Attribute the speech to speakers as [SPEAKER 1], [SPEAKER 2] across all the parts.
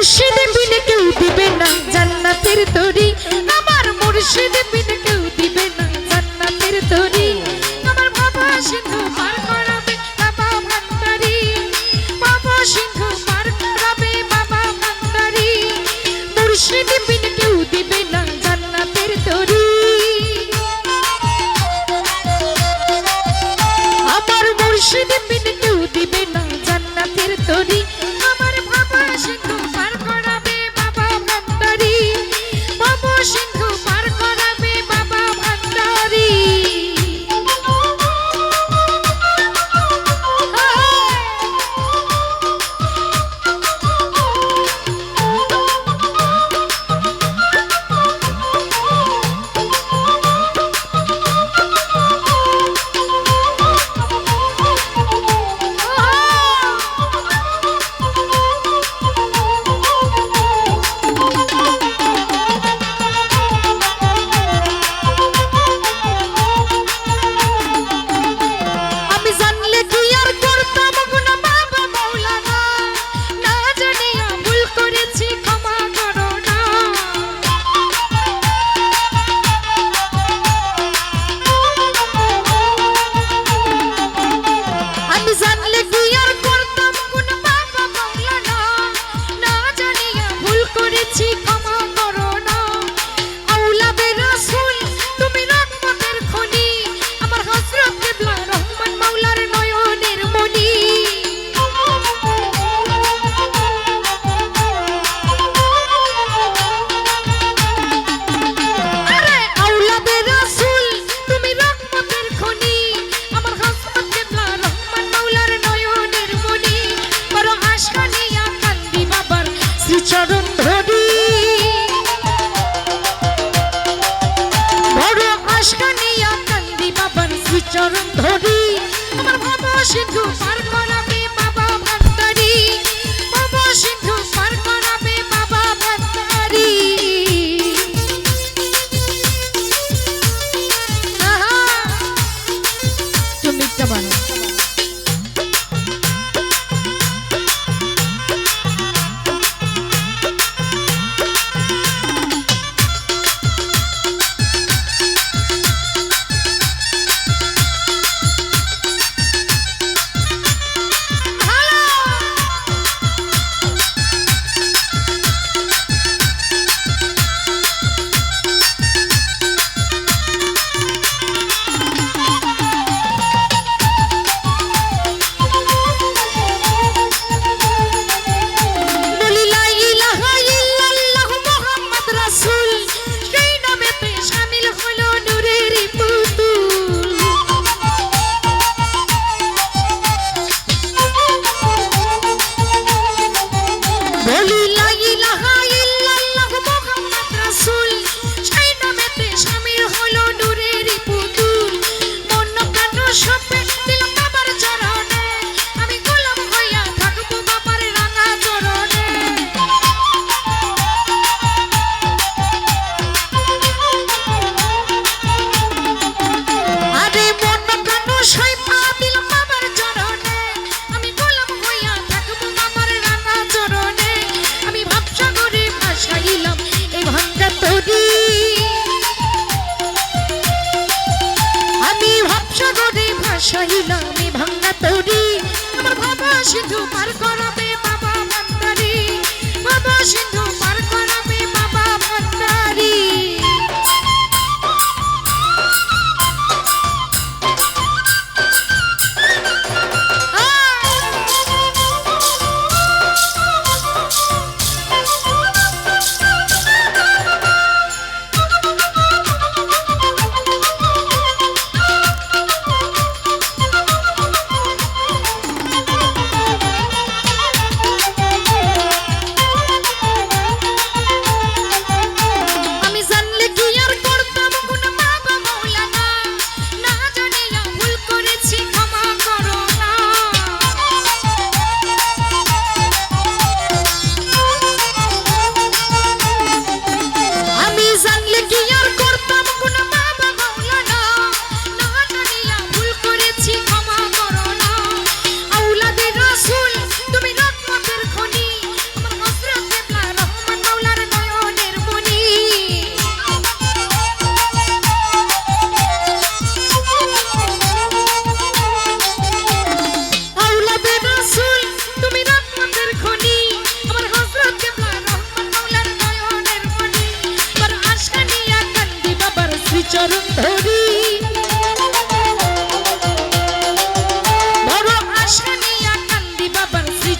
[SPEAKER 1] মুর্শিদ বিন কেউ দিবে না, জান্নাতের তরি। আমার মুর্শিদ বিন কেউ দিবে না, জান্নাতের তরি। আমার বাবা সিন্ধু পার করাবে, বাবা ভান্ডারি। বাবা সিন্ধু পার করাবে, বাবা ভান্ডারি। মুর্শিদ বিন কেউ দিবে না, জান্নাতের তরি। আমার মুর্শিদ বিন কেউ দিবে না, জান্নাতের তরি। দারুণ সহিলামি ভাঙ্গা তরি। আমার বাবা সিন্ধু পার করা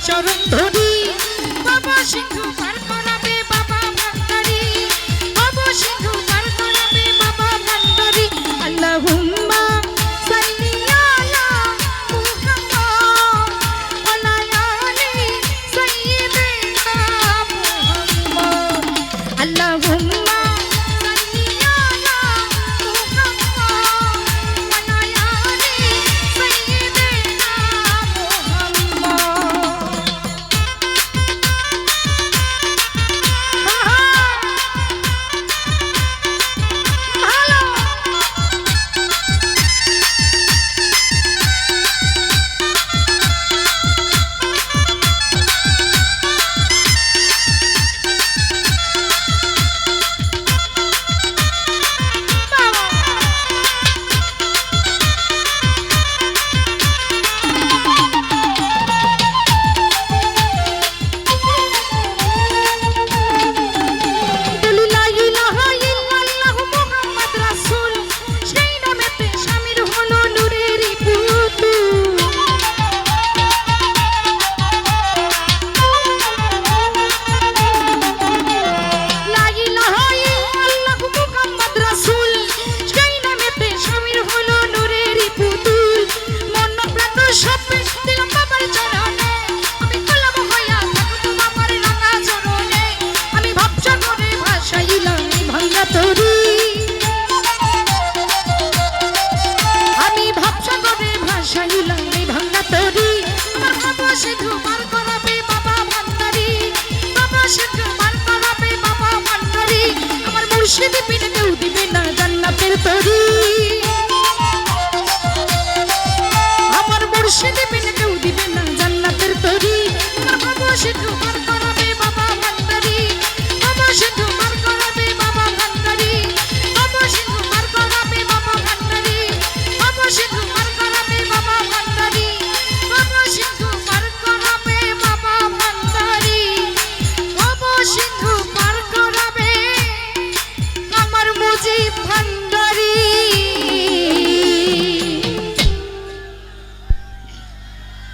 [SPEAKER 1] চরণ ধরে।